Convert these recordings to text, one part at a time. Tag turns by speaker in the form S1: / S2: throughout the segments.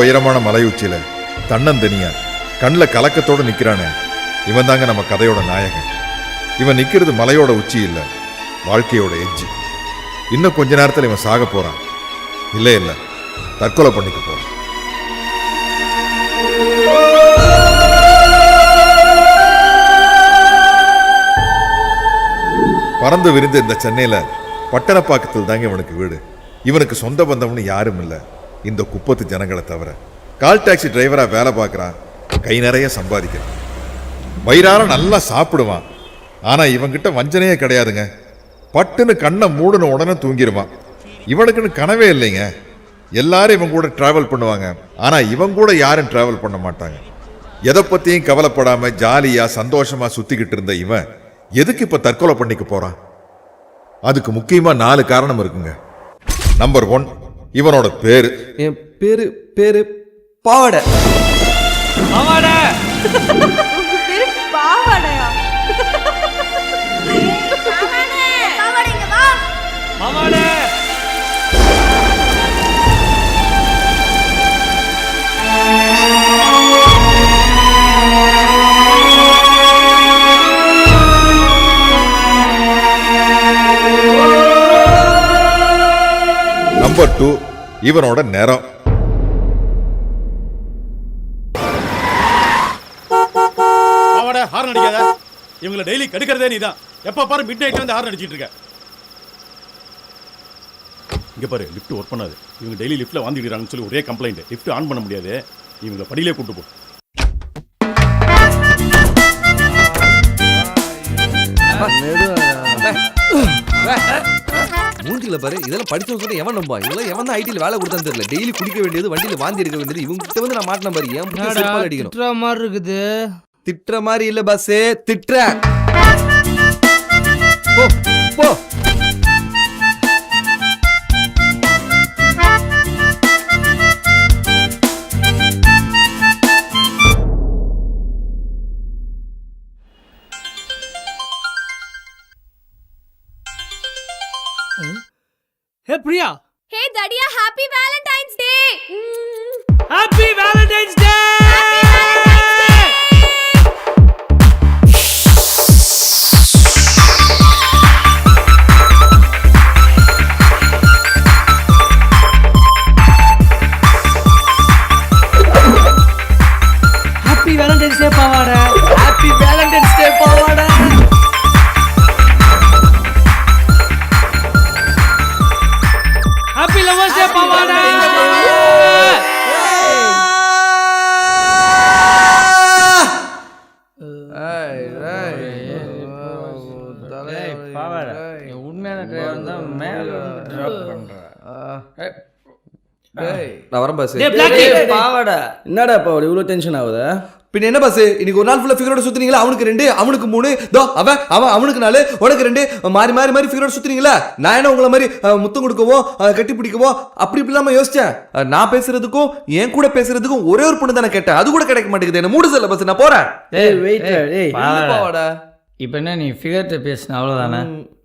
S1: உயரமான மலை உச்சியில தன்னந்தனியா கண்ணில் கலக்கத்தோட நிற்கிறானே இவன் தாங்க நம்ம கதையோட நாயகன். இவன் நிக்கிறது மலையோட உச்சி இல்ல வாழ்க்கையோட எட்ஜ். இன்னும் கொஞ்ச நேரத்தில் இவன் சாக போகிறான் இல்லை இல்லை. தற்கொலை பண்ணிக்க போகிறான் பறந்து விரிந்த இந்த சென்னையில பட்டணப்பாக்கத்தில் தாங்க இவனுக்கு வீடு. இவனுக்கு சொந்த பந்தம்னு யாரும் இல்லை. இந்த குப்பத்து ஜனங்களை தவிர. கால் டாக்ஸி டிரைவராக வேலை பார்க்குறான். கை நிறைய சம்பாதிக்கிறான். வயிறார நல்லா சாப்பிடுவான். ஆனால் இவங்கிட்ட வஞ்சனையே கிடையாதுங்க. பட்டுன்னு கண்ணை மூடுன உடனே தூங்கிடுவான். இவனுக்குன்னு கனவே இல்லைங்க. எல்லாரும் இவன் கூட ட்ராவல் பண்ணுவாங்க. ஆனால் இவன் கூட யாரும் ட்ராவல் பண்ண மாட்டாங்க. எதை பற்றியும் கவலைப்படாமல் ஜாலியாக சந்தோஷமாக சுற்றிக்கிட்டு இருந்த இவன் எதுக்கு இப்போ தற்கொலை பண்ணிக்க போகிறான் அதுக்கு முக்கியமாக நாலு காரணம் இருக்குங்க. நம்பர் ஒன் இவனோட பேரு
S2: என் பேரு பேரு பாவாடை.
S3: உங்க
S1: நம்பர் டூ இவனோட நிறம்
S4: ஹார்ன் அடிக்காத. இவங்களை டெய்லி கெடுக்கிறதே நீ தான் எப்ப பாரு மிட் நைட்ல வந்து ஹார்ன் அடிச்சிட்டு இருக்க. இங்க பாரு லிஃப்ட் ஒர்க் பண்ணாது. இவங்க டெய்லி லிஃப்ட்ல வாந்திடுறாங்கன்னு சொல்லி ஒரே கம்ப்ளைண்ட் லிஃப்ட் ஆன் பண்ண முடியாது. இவங்களை படியிலே கூட்டு போ.
S2: மூஞ்சில பாரு இதெல்லாம் படிச்சவங்க கூட எவன் நம்பா இதெல்லாம் எவன் தான் ஐடியில் வேலை கொடுத்தான்னு தெரியல. டெய்லி குடிக்க வேண்டியது வண்டியில வாந்தி எடுக்க வேண்டியது இவங்க கிட்ட வந்து நான் மாட்டின பாரு. என் செருப்பால அடிக்கணும்.
S5: திட்டுற மாதிரி இருக்குது.
S2: திட்டுற மாதிரி இல்ல பஸ்ஸே திட்டுற போ போ.
S5: Hey Priya.
S3: Hey தடியா happy valentine's day.
S5: Happy valentine's day.
S6: உண்மையான டிரைவர் தான் மேல டிராப் பண்ற.
S2: நான் வரேன் பாஸ்.
S5: டேய் பிளாக்
S6: பாவாடா. என்னடா இப்போ இவ்வளோ டென்ஷன் ஆகுது?
S2: பின்ன என்ன பாஸ்? இன்னைக்கு ஒரு நாள் ஃபுல்லா ஃபிகரோட சுத்துறீங்களா அவனுக்கு ரெண்டு அவனுக்கு மூணு. தோ அவன் அவன் அவனுக்கு நாலு உனக்கு ரெண்டு. மாறி மாறி மாறி ஃபிகரோட சுத்துறீங்களா நான் என்ன உங்களை மாதிரி முத்தம் கொடுக்கவோ கட்டி பிடிக்கவோ அப்படி இப்படி இல்லாம யோசிச்சேன். நான் பேசுறதுக்கும் என் கூட பேசுறதுக்கும் ஒரே ஒரு பொண்ணு தானே கேட்டேன். அது கூட கிடைக்க மாட்டேங்குது. என்ன மூடு செல்ல பஸ் நான் போறேன்.
S6: இப்போ என்ன நீ ஃபிகர்கிட்ட பேசின அவ்வளோதானே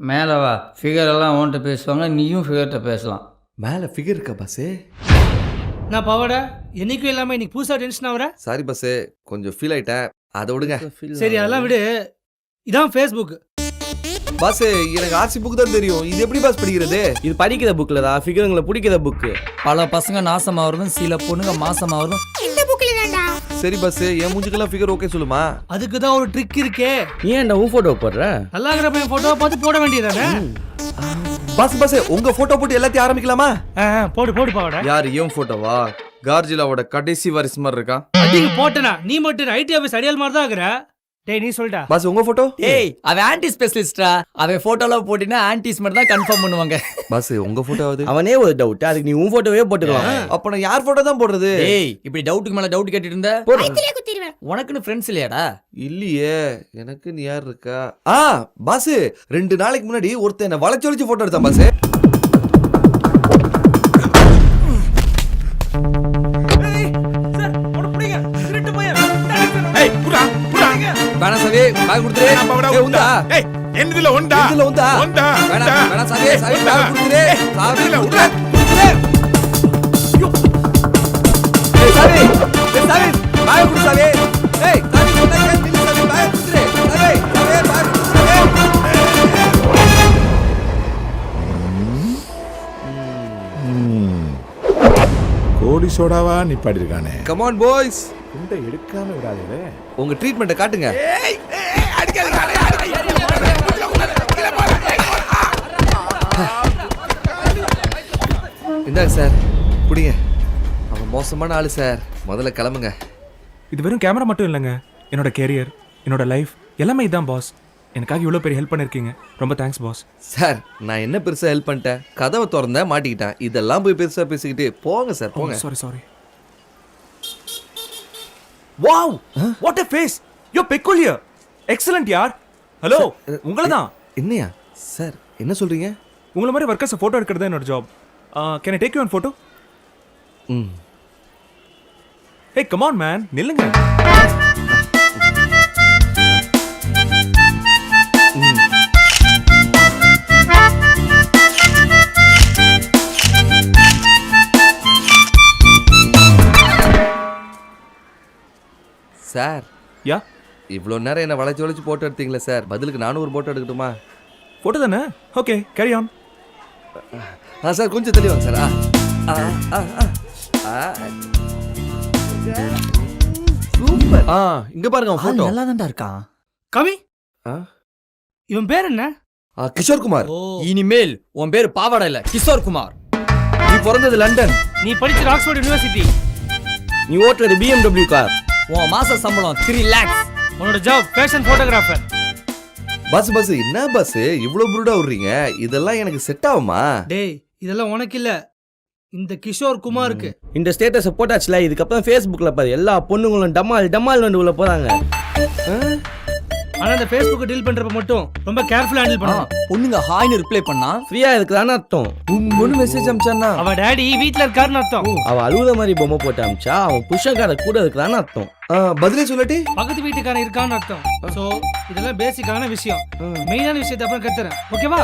S6: மேலே வா. ஃபிகர் எல்லாம் உன்கிட்ட பேசுவாங்க நீயும் ஃபிகர்கிட்ட பேசலாம்.
S2: மேல ஃபிகர் இருக்கா பஸ்ஸே
S5: நான் பாவாடா? என்னைக்கும் இல்லாம இன்னைக்கு புதுசா டென்ஷன் ஆகுற
S2: சாரி பஸ்ஸே கொஞ்சம் ஃபீல் ஆயிட்டேன் அதை விடுங்க.
S5: சரி அதெல்லாம் விடு. இதான் ஃபேஸ்புக்
S2: பாஸ் எனக்கு ஆர்சி புக் தான் தெரியும். இது எப்படி பாஸ் படிக்கிறது?
S7: இது படிக்கிற புக்கில் தான் ஃபிகருங்களை பிடிக்கிற புக்கு
S6: பல பசங்க நாசமாகறதும் சில பொண்ணுங்க மாசமாகறதும்
S2: சரி பஸ் என் மூஞ்சுக்கெல்லாம் ஃபிகர் ஓகே சொல்லுமா?
S5: அதுக்கு தான் ஒரு ட்ரிக் இருக்கே.
S7: நீ ஏன்டா உன் ஃபோட்டோ போடுற?
S5: நல்லா இருக்கிற பையன் போட்டோ பார்த்து போட வேண்டியதானே?
S2: பாஸ் பாஸ் உங்க போட்டோ போட்டு எல்லாத்தையும் ஆரம்பிக்கலாமா?
S5: போடு போடு பாவாடா.
S7: யார் இவன் ஃபோட்டோவா கார்ஜிலாவோட கடைசி வாரிசு மாதிரி இருக்கான்
S5: அடிங்க போட்டனா? நீ மட்டும் ஐடி ஆபீஸ் அடியால் மாதிரி தான் இருக்கிற? டேய் நீ சொல்டா.
S2: பாஸ் உங்க போட்டோ
S6: ஏய் அவன் ஆன்டி ஸ்பெஷலிஸ்டா அவன் போட்டோலாம் போட்டினா ஆன்டிஸ் மட்டும் தான் கன்ஃபார்ம் பண்ணுவாங்க.
S2: பாஸ் உங்க போட்டோ ஆகுது
S7: அவனே ஒரு டவுட் அதுக்கு நீ உன் ஃபோட்டோவே போட்டுக்கலாம்.
S2: அப்ப நான் யார் போட்டோ தான் போடுறது?
S6: ஏய் இப்படி டவுட்டுக்கு மேல டவுட் கேட்டுட்டு இருந்த? உனக்குன்னு ஃப்ரெண்ட்ஸ் இல்லையாடா?
S2: இல்லையே எனக்கு நீ யார் இருக்கா? ஆ பாஸ் ரெண்டு நாளைக்கு முன்னாடி ஒருத்தன் என்ன வளைச்சு வளைச்சு போட்டோ எடுத்தான் பாஸ். బాణసావి బాగా కుడుతురే ఉందా? ఎనిమిదిలో ఉందా? ఎనిమిదిలో ఉందా? ఉందా? బాణసావి సావి బాగా కుడుతురే సావి ఉందా? సావి
S8: సావి బాగా కోడి సోడావా
S2: నిప్పడిరు కమాన్ బాయ్స్
S8: குண்டை எடுக்காம விடாதே
S2: உங்க ட்ரீட்மெண்ட்டை காட்டுங்க. இந்தாங்க சார் குடிங்க. அவன் மோசமான ஆளு சார். முதல்ல கிளம்புங்க.
S9: இது வெறும் கேமரா மட்டும் இல்லைங்க. என்னோட கேரியர் என்னோட லைஃப் எல்லாமே இதான் பாஸ் எனக்காக இவ்வளோ பெரிய ஹெல்ப் பண்ணியிருக்கீங்க ரொம்ப தேங்க்ஸ் பாஸ்
S2: சார் நான் என்ன பெருசா ஹெல்ப் பண்ணிட்டேன்? கதவை திறந்தேன் மாட்டிக்கிட்டேன். இதெல்லாம் போய் பெருசா பேசிக்கிட்டு போங்க சார் போங்க.
S9: Sorry sorry
S10: wow what a face yo peculiar excellent யார் ஹலோ உங்களை தான்
S2: என்னையா? சார் என்ன சொல்றீங்க?
S9: உங்களை மாதிரி ஒர்க்கர்ஸ் ஃபோட்டோ எடுக்கிறது என்னோட job can I take you one photo
S2: ம்.
S9: ஹே கமான் மேன் நில்லுங்க.
S2: சார்.
S9: யா?
S2: இவ்வளோ நேரம் என்ன வளைச்சு வளைச்சு போட்டோ எடுத்தீங்களே சார். பதிலுக்கு நானும் ஒரு போட்டோ எடுக்கட்டுமா?
S9: ஃபோட்டோ தானே? Okay carry on
S2: ah sir கொஞ்சம் தள்ளி வாங்க சார். ஆ ஆ ஆ ஆ சூப்பர். ஆ இங்க பாருங்க அவன் போட்டோ
S6: நல்லா தான்டா இருக்கான்.
S5: கவி?
S2: ஆ?
S5: இவன் பேர் என்ன?
S2: ஆ கிஷோர் குமார்
S6: இனிமேல் உன் பேர் பாவாடா இல்ல கிஷோர் குமார்
S7: நீ பிறந்தது லண்டன்.
S5: நீ படிச்ச ஆக்ஸ்போர்ட் யூனிவர்சிட்டி.
S7: நீ ஓட்டுறது பிஎம்டபிள்யூ கார்
S6: உன் மாச சம்பளம் த்ரீ லேக்ஸ்
S5: உன்னோட ஜாப் ஃபேஷன் போட்டோகிராஃபர்
S2: பஸ் பஸ் என்ன பஸ்? இவ்வளோ புருடா விடுறீங்க இதெல்லாம் எனக்கு செட் ஆகுமா?
S5: டேய் இதெல்லாம் உனக்கு இல்ல. இந்த கிஷோர் குமாருக்கு.
S10: இந்த ஸ்டேட்டஸை போட்டாச்சுல இதுக்கப்புறம் ஃபேஸ்புக்கில் பாரு எல்லா பொண்ணுங்களும் டமால் டமால் வந்து உள்ள போகிறாங்க
S5: ஆனா இந்த ஃபேஸ்புக் டீல் பண்றப்ப மட்டும் ரொம்ப கேர்ஃபுல்லா ஹேண்டில் பண்ணணும்.
S6: பொண்ணுங்க ஹாய்னு ரிப்ளை பண்ணா
S10: ஃப்ரீயாக இருக்குதான்னு அர்த்தம்.
S7: ஒன்று மெசேஜ் அமிச்சானா
S5: அவ டாடி வீட்ல இருக்காருன்னு அர்த்தம்.
S10: அவள் அழுகுற மாதிரி பொம்மை போட்டு அமிச்சா அவன் புருஷன்கார கூட இருக்குதான்னு அர்த்தம்.
S2: ஆ, பதிலே சொல்லட்டி.
S5: பக்கத்து வீட்டுக்காரன் இருக்கான்னு அர்த்தம். சோ இதெல்லாம் பேசிக்கான விஷயம். மெயினான விஷயத்தை அப்புறம் கத்துறேன். ஓகேவா